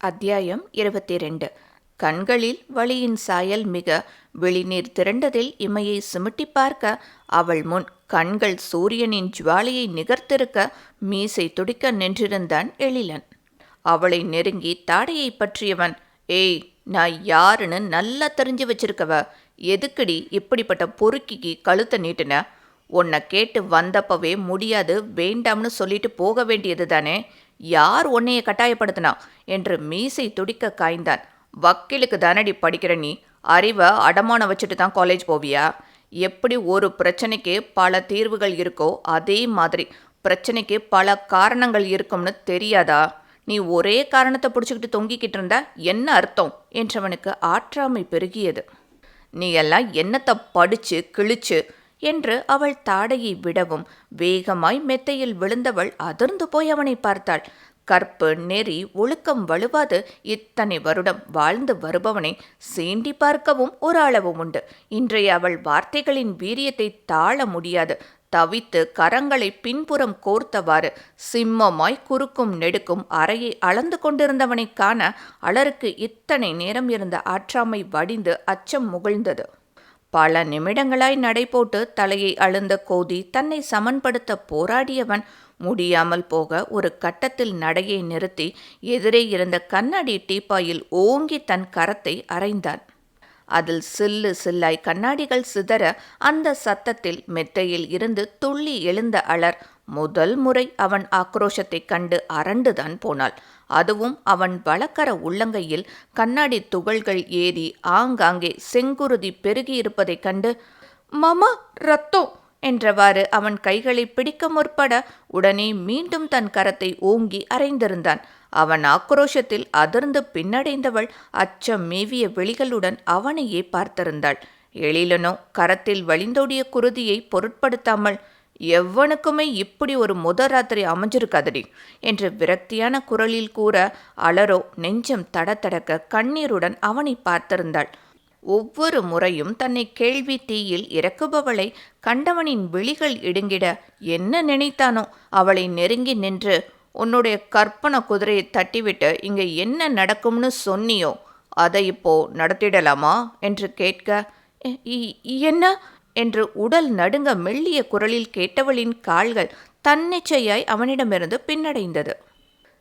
அத்தியாயம் இருபத்தி ரெண்டு கண்களில் வழியின் சாயல் மிக வெளிநீர் திரண்டதில் இமையை சிமிட்டி பார்க்க அவள் முன் கண்கள் சூரியனின் ஜுவாலையை நிகர்த்திருக்க மீசை துடிக்க நின்றிருந்தான் எழிலன். அவளை நெருங்கி தாடையை பற்றியவன் ஏய் நான் யாருன்னு நல்லா தெரிஞ்சு வச்சிருக்கவ எதுக்கடி இப்படிப்பட்ட பொறுக்கிக்கு கழுத்தை நீட்டுன? உன்னை கேட்டு வந்தப்பவே முடியாது வேண்டாம்னு சொல்லிட்டு போக வேண்டியது தானே யார் உன்னைய கட்டாயப்படுத்தினா? என்று மீசை துடிக்க காய்ந்தான். வக்கீலுக்கு தானடி படிக்கிற நீ அறிவை அடமானம் வச்சுட்டு தான் காலேஜ் போவியா? எப்படி ஒரு பிரச்சனைக்கு பல தீர்வுகள் இருக்கோ அதே மாதிரி பிரச்சனைக்கு பல காரணங்கள் இருக்கும்னு தெரியாதா? நீ ஒரே காரணத்தை பிடிச்சிக்கிட்டு தொங்கிக்கிட்டு இருந்தா என்ன அர்த்தம்? என்றவனுக்கு ஆற்றாமை பெருகியது. நீ எல்லாம் என்னத்தை படிச்சு கிழிச்சு என்று அவள் தாடையை விடவும் வேகமாய் மெத்தையில் விழுந்தவள் அதிர்ந்து போய் அவனை பார்த்தாள். கற்பு நெறி ஒழுக்கம் வலுவாது. இத்தனை வருடம் வாழ்ந்து வருபவனை சீண்டி பார்க்கவும் ஒரு அளவும் உண்டு. இன்றைய அவள் வார்த்தைகளின் வீரியத்தை தாழ முடியாது. தவித்து கரங்களை பின்புறம் கோர்த்தவாறு சிம்மமாய் குறுக்கும் நெடுக்கும் அறையை அளந்து கொண்டிருந்தவனை காண அலருக்கு இத்தனை நேரம் இருந்த ஆற்றாமை வடிந்து அச்சம் முகிழ்ந்தது. பல நிமிடங்களாய் நடைபோட்டு தலையை அழுந்த கோதி தன்னை சமன்படுத்த போராடியவன். முடியாமல் போக ஒரு கட்டத்தில் நடையை நிறுத்தி எதிரே இருந்த கண்ணாடி டீப்பாயில் ஓங்கி தன் கரத்தை அரைந்தான். அதில் சில்லு சில்லாய் கண்ணாடிகள் சிதற அந்த சத்தத்தில் மெத்தையில் இருந்து துள்ளி எழுந்த அலர் முதல் முறை அவன் ஆக்ரோஷத்தைக் கண்டு அரண்டுதான் போனாள். அதுவும் அவன் வழக்கர உள்ளங்கையில் கண்ணாடி துகள்கள் ஏறி ஆங்காங்கே செங்குருதி பெருகியிருப்பதைக் கண்டு மாமா ரத்தம்! என்றவாறு அவன் கைகளை பிடிக்க முற்பட உடனே மீண்டும் தன் கரத்தை ஓங்கி அரைந்திருந்தான் அவன் ஆக்ரோஷத்தில் அதிர்ந்து பின்னடைந்தவள் அச்சம் மேவிய விழிகளுடன் அவனையே பார்த்திருந்தாள். எழிலனோ கரத்தில் வழிந்தோடிய குருதியை பொருட்படுத்தாமல் எவனுக்குமே இப்படி ஒரு முத ராத்திரி அமைஞ்சிருக்காதடி என்று விரக்தியான குரலில் கூற அலரோ நெஞ்சம் தடத்தடக்க கண்ணீருடன் அவனை பார்த்திருந்தாள். ஒவ்வொரு முறையும் தன்னை கேள்வி தீயில் இறக்குபவளை கண்டவனின் விழிகள் இடுங்கிட என்ன நினைத்தானோ அவளை நெருங்கி நின்று உன்னுடைய கற்பனை குதிரையை தட்டிவிட்டு இங்கே என்ன நடக்கும்னு சொன்னியோ அதை இப்போ நடத்திடலாமா? என்று கேட்க என்ன? என்று உடல் நடுங்க மெல்லிய குரலில் கேட்டவளின் கால்கள் தன்னிச்சையாய் அவனிடமிருந்து பின்னடைந்தது.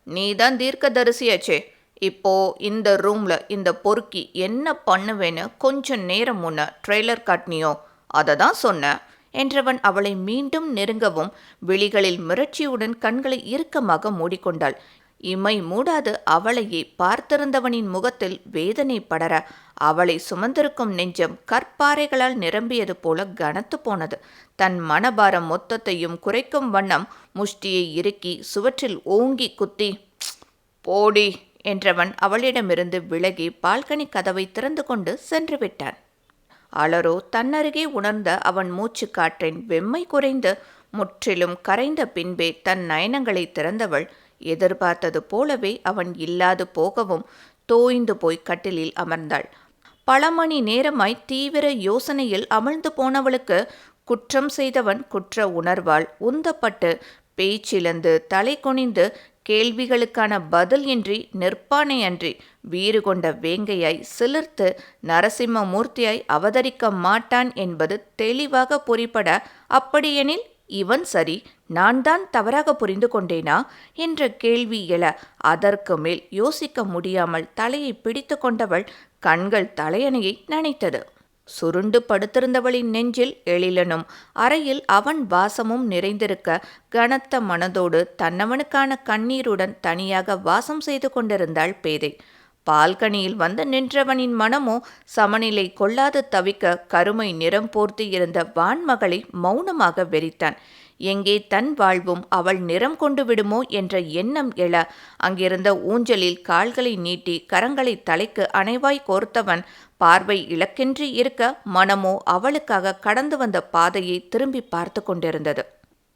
நீதான் தீர்க்கதரிசியாச்சே. இப்போ இந்த ரூம்ல இந்த பொறுக்கி என்ன பண்ணுவேன்னு கொஞ்சம் நேரம் முன்ன ட்ரெய்லர் காட்டினியோ அதை தான் சொன்னேன் என்றவன் அவளை மீண்டும் நெருங்கவும் விழிகளில் மிரட்சியுடன் கண்களை இறுக்கமாக மூடிக்கொண்டாள். இமை மூடாது அவளையே பார்த்திருந்தவனின் முகத்தில் வேதனை படர. அவளை சுமந்திருக்கும் நெஞ்சம் கற்பாறைகளால் நிரம்பியது போல கனத்து போனது. தன் மனபாரம் மொத்தத்தையும் குறைக்கும் வண்ணம் முஷ்டியை இறுக்கி சுவற்றில் ஓங்கி குத்தி போடி என்றவன் அவளிடமிருந்து விலகி பால்கனி கதவை திறந்து கொண்டு சென்று விட்டான். அலரோ தன்னருகே உணர்ந்த அவன் மூச்சு காற்றின் வெம்மை குறைந்து முற்றிலும் கரைந்த பின்பே தன் நயனங்களை திறந்தவள் எதிர்பார்த்தது போலவே அவன் இல்லாது போகவும் தோய்ந்து போய் கட்டிலில் அமர்ந்தாள். பல மணி நேரமாய் தீவிர யோசனையில் அமிழ்ந்து போனவளுக்கு குற்றம் செய்தவன் குற்ற உணர்வால் உந்தப்பட்டு பேச்சிழந்து தலை குனிந்து கேள்விகளுக்கான பதில் இன்றி நிற்பானை அன்றி வீறு கொண்ட வேங்கையாய் சிலிர்த்து நரசிம்மமூர்த்தியாய் அவதரிக்க மாட்டான் என்பது தெளிவாக பொறிப்பட அப்படியெனில் இவன் சரி நான் தான் தவறாக புரிந்து கொண்டேனா? என்ற கேள்வி எழ அதற்கு மேல் யோசிக்க முடியாமல் தலையை பிடித்து கொண்டவள் கண்கள் தலையணையை நனைத்தது. சுருண்டு படுத்திருந்தவளின் நெஞ்சில் எழிலனும் அறையில் அவன் வாசமும் நிறைந்திருக்க கனத்த மனதோடு தன்னவனுக்கான கண்ணீருடன் தனியாக வாசம் செய்து கொண்டிருந்தாள் பேதை. பால்கனியில் வந்து நின்றவனின் மனமோ சமநிலை கொள்ளாது தவிக்க கருமை நிறம் போர்த்தி இருந்த வான்மகளை மௌனமாக வெறித்தான். எங்கே தன் வாழ்வும் அவள் நிறம் கொண்டு விடுமோ என்ற எண்ணம் எழ அங்கிருந்த ஊஞ்சலில் கால்களை நீட்டி கரங்களை தலைக்கு அணைவாய் கோர்த்தவன் பார்வை இலக்கென்று இருக்க மனமோ அவளுக்காக கடந்து வந்த பாதையை திரும்பி பார்த்து கொண்டிருந்தது.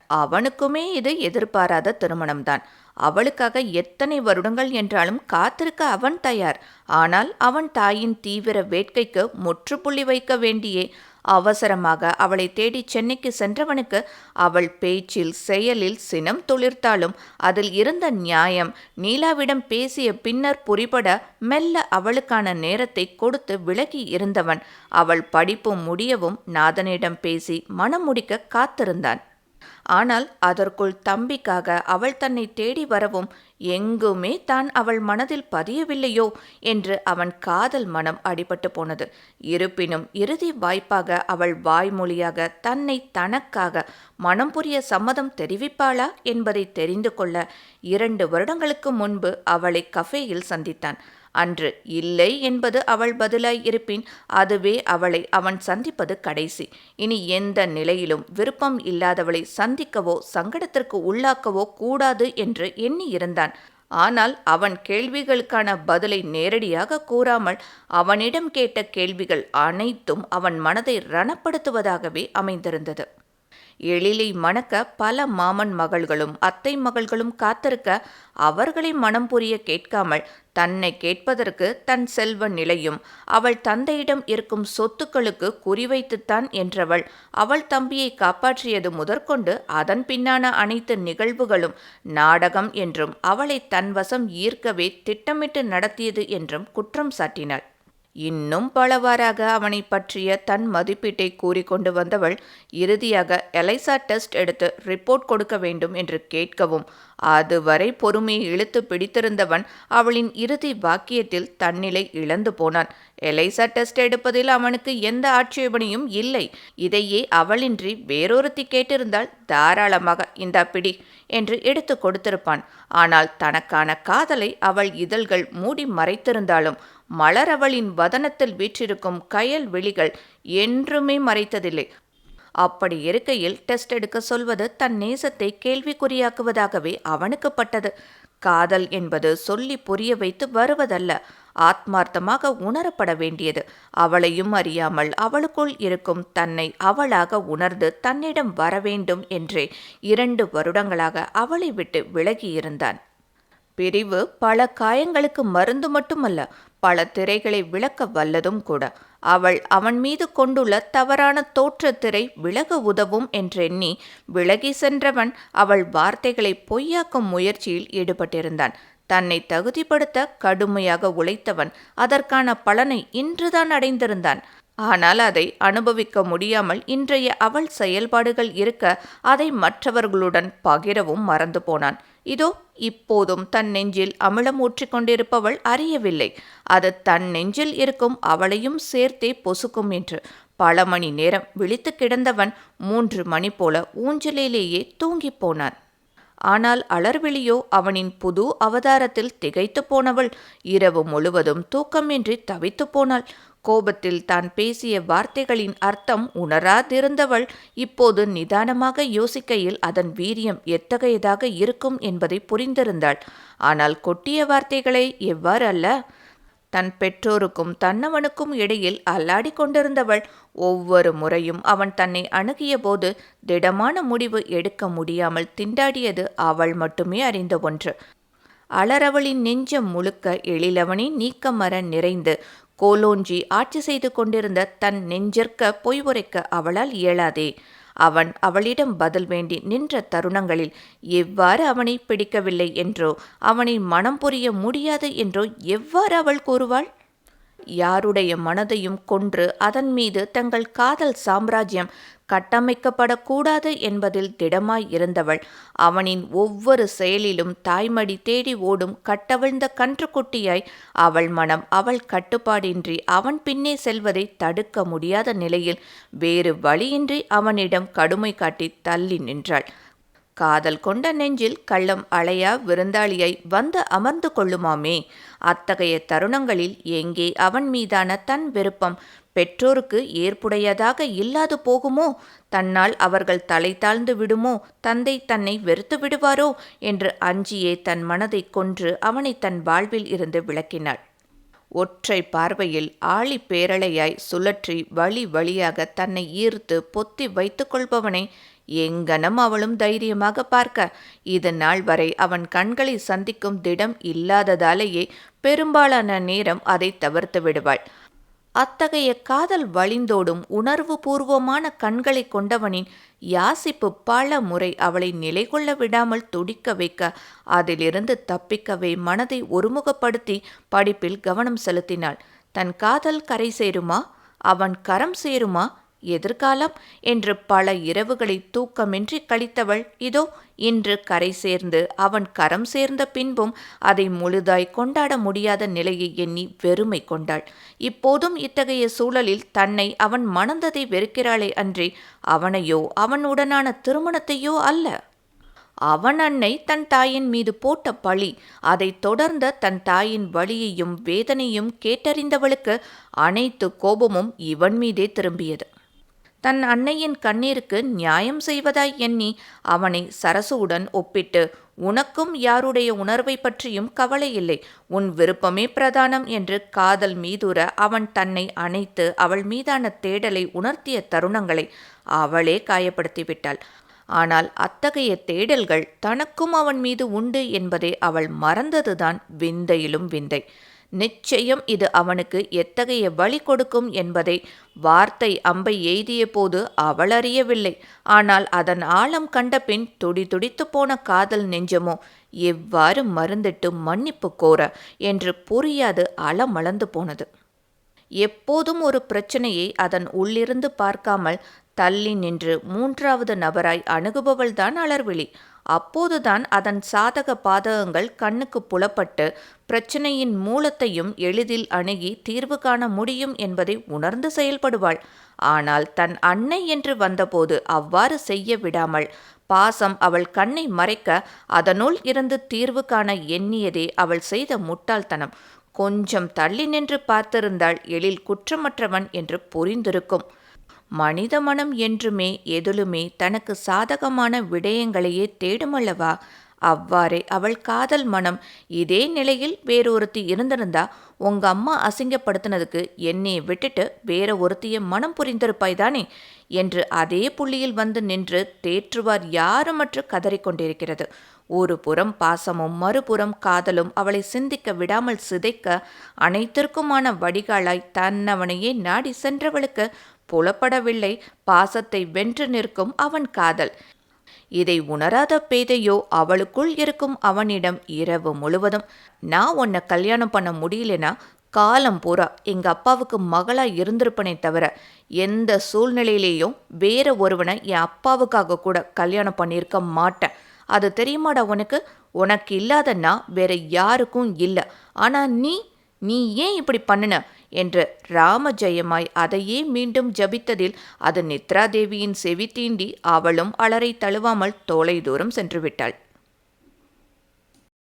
அவனுக்குமே இது எதிர்பாராத திருமணம்தான். அவளுக்காக எத்தனை வருடங்கள் என்றாலும் காத்திருக்க அவன் தயார். ஆனால் அவன் தாயின் தீவிர வேட்கைக்கு முற்றுப்புள்ளி வைக்க வேண்டியே அவசரமாக அவளை தேடி சென்னைக்கு சென்றவனுக்கு அவள் பேச்சில் செயலில் சினம் துளிர்த்தாலும் அதில் இருந்த நியாயம் நீலாவிடம் பேசிய பின்னர் புரிபட மெல்ல அவளுக்கான நேரத்தை கொடுத்து விலகி இருந்தவன். அவள் படிப்பு முடியவும் நாதனிடம் பேசி மனம் முடிக்க காத்திருந்தான். ஆனால் அதற்குள் தம்பிக்காக அவள் தன்னை தேடி வரவும் எங்குமே தான் அவள் மனதில் பதியவில்லையோ என்று அவன் காதல் மனம் அடிபட்டு போனது. இருப்பினும் இறுதி வாய்ப்பாக அவள் வாய்மொழியாக தன்னை தனக்காக மனம் புரிய சம்மதம் தெரிவிப்பாளா என்பதை தெரிந்து கொள்ள இரண்டு வருடங்களுக்கு முன்பு அவளை கஃபேயில் சந்தித்தான். அன்று இல்லை என்பது அவள் பதிலாய் இருப்பின் அதுவே அவளை அவன் சந்திப்பது கடைசி. இனி எந்த நிலையிலும் விருப்பம் இல்லாதவளை சந்திக்கவோ சங்கடத்திற்கு உள்ளாக்கவோ கூடாது என்று எண்ணி இருந்தான் ஆனால் அவன் கேள்விகளுக்கான பதிலை நேரடியாக கூறாமல் அவனிடம் கேட்ட கேள்விகள் அனைத்தும் அவன் மனதை ரணப்படுத்துவதாகவே அமைந்திருந்தது. எழிலை மணக்க பல மாமன் மகள்களும் அத்தை மகள்களும் காத்திருக்க அவர்களை மனம் புரிய கேட்காமல் தன்னை கேட்பதற்கு தன் செல்வ நிலையும் அவள் தந்தையிடம் இருக்கும் சொத்துக்களுக்கு குறிவைத்துத்தான் என்றவள் அவள் தம்பியை காப்பாற்றியது முதற்கொண்டு அதன் பின்னான அனைத்து நிகழ்வுகளும் நாடகம் என்றும் அவளை தன் வசம் ஈர்க்கவே திட்டமிட்டு நடத்தியது என்றும் குற்றம் சாட்டினாள். இன்னும் பலவாறாக அவனை பற்றிய தன் மதிப்பீட்டை கூறிக்கொண்டு வந்தவள் இறுதியாக எலைசா டெஸ்ட் எடுத்து ரிப்போர்ட் கொடுக்க வேண்டும் என்று கேட்கவும் அதுவரை பொறுமையை இழுத்து பிடித்திருந்தவன் அவளின் இறுதி வாக்கியத்தில் தன்னிலை இழந்து போனான். எலைசா டெஸ்ட் எடுப்பதில் அவனுக்கு எந்த ஆட்சேபனையும் இல்லை. இதையே அவளின்றி வேறொருத்தி கேட்டிருந்தால் தாராளமாக இந்த பிடி என்று எடுத்து கொடுத்திருப்பான். ஆனால் தனக்கான காதலை அவள் இதழ்கள் மூடி மறைத்திருந்தாலும் மலர் அவளின் வதனத்தில் வீற்றிருக்கும் கயல் விழிகள் என்றுமே மறைத்ததில்லை. அப்படி இருக்கையில் டெஸ்ட் எடுக்க சொல்வது தன் நேசத்தை கேள்விக்குறியாக்குவதாகவே அவனுக்கு பட்டது காதல் என்பது சொல்லி புரிய வைத்து வருவதல்ல. ஆத்மார்த்தமாக உணரப்பட வேண்டியது. அவளையும் அறியாமல் அவளுக்குள் இருக்கும் தன்னை அவளாக உணர்ந்து தன்னிடம் வரவேண்டும் என்றே இரண்டு வருடங்களாக அவளை விட்டு விலகியிருந்தான். பிரிவு பல காயங்களுக்கு மருந்து மட்டுமல்ல பல திரைகளை விளக்க வல்லதும் கூட. அவள் அவன் மீது கொண்டுள்ள தவறான தோற்றத்திரை விலக உதவும் என்றெண்ணி விலகி சென்றவன் அவள் வார்த்தைகளை பொய்யாக்கும் முயற்சியில் ஈடுபட்டிருந்தான். தன்னை தகுதிப்படுத்த கடுமையாக உழைத்தவன் அதற்கான பலனை இன்றுதான் அடைந்திருந்தான். ஆனால் அதை அனுபவிக்க முடியாமல் இன்றைய அவள் செயல்பாடுகள் இருக்க அதை மற்றவர்களுடன் பகிரவும் மறந்து போனான். இதோ இப்போதும் தன் நெஞ்சில் அமிலம் ஊற்றிக்கொண்டிருப்பவள் அறியவில்லை. அது தன் நெஞ்சில் இருக்கும் அவளையும் சேர்த்தே பொசுக்கும் என்று. பல மணி நேரம் விழித்து கிடந்தவன் மூன்று மணி போல ஊஞ்சலிலேயே தூங்கிப் போனான். ஆனால் அலர்விழியோ அவனின் புது அவதாரத்தில் திகைத்து போனவள் இரவு முழுவதும் தூக்கமின்றி தவித்து போனாள். கோபத்தில் தான் பேசிய வார்த்தைகளின் அர்த்தம் உணராதிருந்தவள் இப்போது நிதானமாக யோசிக்கையில் அதன் வீரியம் எத்தகையதாக இருக்கும் என்பதை புரிந்திருந்தாள். ஆனால் கொட்டிய வார்த்தைகளை எவ்வாறு அல்ல தன் பெற்றோருக்கும் தன்னவனுக்கும் இடையில் அல்லாடி கொண்டிருந்தவள் ஒவ்வொரு முறையும் அவன் தன்னை அணுகிய போது திடமான முடிவு எடுக்க முடியாமல் திண்டாடியது அவள் மட்டுமே அறிந்த ஒன்று. அலரவளின் நெஞ்சம் முழுக்க எழிலவனே நீக்கமர நிறைந்து கோலோஞ்சி ஆட்சி செய்து கொண்டிருந்த தன் நெஞ்சிற்க பொய் உரைக்க அவளால் இயலாதே. அவன் அவளிடம் பதில் வேண்டி நின்ற தருணங்களில் எவ்வாறு அவனை பிடிக்கவில்லை என்றோ அவனை மனம் புரிய முடியாது என்றோ எவ்வாறு அவள் கூறுவாள்? யாருடைய மனதையும் கொன்று அதன் மீது தங்கள் காதல் சாம்ராஜ்யம் கட்டமைக்கப்படக்கூடாது என்பதில் திடமாய் இருந்தவள். அவனின் ஒவ்வொரு செயலிலும் தாய்மடி தேடி ஓடும் கட்டவிழ்ந்த கன்றுக்குட்டியாய் அவள் மனம் அவள் கட்டுப்பாடின்றி அவன் பின்னே செல்வதை தடுக்க முடியாத நிலையில் வேறு வழியின்றி அவனிடம் கடுமை காட்டி தள்ளி நின்றாள். காதல் கொண்ட நெஞ்சில் கள்ளம் அலையா விருந்தாளியை வந்து அமர்ந்து கொள்ளுமாமே? அத்தகைய தருணங்களில் எங்கே அவன் மீதான தன் விருப்பம்? பெற்றோருக்கு ஏற்புடையதாக இல்லாது போகுமோ? தன்னால் அவர்கள் தலை தாழ்ந்து விடுமோ? தந்தை தன்னை வெறுத்து விடுவாரோ? என்று அஞ்சியே தன் மனதை கொன்று அவனை தன் வாழ்வில் இருந்து விளக்கினாள். ஒற்றை பார்வையில் ஆழி பேரலையாய் சுழற்றி வழி வழியாக தன்னை ஈர்த்து பொத்தி வைத்துக் கொள்பவனை எங்கனம் அவளும் தைரியமாக பார்க்க. இது நாள் வரை அவன் கண்களை சந்திக்கும் திடம் இல்லாததாலேயே பெரும்பாலான நேரம் அதை தவிர்த்து விடுவாள். அத்தகைய காதல் வழிந்தோடும் உணர்வு பூர்வமான கண்களை கொண்டவனின் யாசிப்பு பல முறை அவளை நிலை கொள்ள விடாமல் துடிக்க வைக்க அதிலிருந்து தப்பிக்கவே மனதை ஒருமுகப்படுத்தி படிப்பில் கவனம் செலுத்தினாள். தன் காதல் கரை சேருமா? அவன் கரம் சேருமா? எதிர்காலம் என்று பல இரவுகளை தூக்கமின்றி கழித்தவள். இதோ இன்று கரை சேர்ந்து அவன் கரம் சேர்ந்த பின்பும் அதை முழுதாய் கொண்டாட முடியாத நிலையை எண்ணி வெறுமை கொண்டாள். இப்போதும் இத்தகைய சூழலில் தன்னை அவன் மணந்ததை வெறுக்கிறாளே அன்றி அவனையோ அவனுடனான திருமணத்தையோ அல்ல. அவன் அன்னை தன் தாயின் மீது போட்ட பழி அதைத் தொடர்ந்த தன் தாயின் வழியையும் வேதனையும் கேட்டறிந்தவளுக்கு அனைத்து கோபமும் இவன் மீதே திரும்பியது. தன் அன்னையின் கண்ணீருக்கு நியாயம் செய்வதாய் எண்ணி அவனை சரசுவுடன் ஒப்பிட்டு உனக்கும் யாருடைய உணர்வை பற்றியும் கவலை இல்லை. உன் விருப்பமே பிரதானம் என்று காதல் மீதுர அவன் தன்னை அணைத்து அவள் மீதான தேடலை உணர்த்திய தருணங்களை அவளே காயப்படுத்திவிட்டாள். ஆனால் அத்தகைய தேடல்கள் தனக்கும் அவன் மீது உண்டு என்பதை அவள் மறந்ததுதான் விந்தையிலும் விந்தை. நிச்சயம் இது அவனுக்கு எத்தகைய வழி கொடுக்கும் என்பதை வார்த்தை அம்பை எய்திய போது அவள் அறியவில்லை. ஆனால் அதன் ஆழம் கண்டபின் துடி துடித்து போன காதல் நெஞ்சமோ எவ்வாறு மருந்திட்டு மன்னிப்பு கோர என்று புரியாது அலமளந்து போனது. எப்போதும் ஒரு பிரச்சனையை அதன் உள்ளிருந்து பார்க்காமல் தள்ளி நின்று மூன்றாவது நபராய் அணுகுபவள்தான் அலர்விழி. அப்போதுதான் அதன் சாதக பாதகங்கள் கண்ணுக்கு புலப்பட்டு பிரச்சனையின் மூலத்தையும் எளிதில் அணுகி தீர்வு காண முடியும் என்பதை உணர்ந்து செயல்படுவாள். ஆனால் தன் அன்னை என்று வந்தபோது அவ்வாறு செய்ய விடாமல் பாசம் அவள் கண்ணை மறைக்க அதனுள் இருந்து தீர்வு காண எண்ணியதே அவள் செய்த முட்டாள்தனம். கொஞ்சம் தள்ளி நின்று பார்த்திருந்தால் எழில் குற்றமற்றவன் என்று புரிந்திருக்கும். மனித மனம் என்றுமே எதிலுமே தனக்கு சாதகமான விடயங்களையே தேடுமல்லவா? அவ்வாறே அவள் காதல் மனம் இதே நிலையில் வேறொருத்தி இருந்திருந்தா உங்க அம்மா அசிங்கப்படுத்தினதுக்கு என்னை விட்டுட்டு வேற ஒருத்திய மனம் புரிந்திருப்பாய்தானே? என்று அதே புள்ளியில் வந்து நின்று தேற்றுவார் யாருமற்று கதறிக்கொண்டிருக்கிறது. ஒரு புறம் பாசமும் மறுபுறம் காதலும் அவளை சிந்திக்க விடாமல் சிதைக்க அனைத்திற்குமான வடிகாலாய் தன்னவனையே நாடி சென்றவளுக்கு புலப்படவில்லை. பாசத்தை வென்று நிற்கும் அவன் காதல். இதை உணராத பேதையோ அவளுக்குள் இருக்கும் அவனிடம் இரவு முழுவதும் நான் உன்னை கல்யாணம் பண்ண முடியலனா காலம் பூரா எங்க அப்பாவுக்கு மகளா இருந்திருப்பனே தவிர எந்த சூழ்நிலையிலேயும் வேற ஒருவனை என் அப்பாவுக்காக கூட கல்யாணம் பண்ணியிருக்க மாட்டேன். அது தெரியுமாடா உனக்கு? உனக்கு இல்லாதன்னா வேற யாருக்கும் இல்லை. ஆனா நீ நீ ஏன் இப்படி பண்ணின? என்று ராமஜெயமாய் அதையே மீண்டும் ஜபித்ததில் அது நித்ராதேவியின் செவி தீண்டி அவளும் அலரை தழுவாமல் தோலை தூரம் சென்றுவிட்டாள்.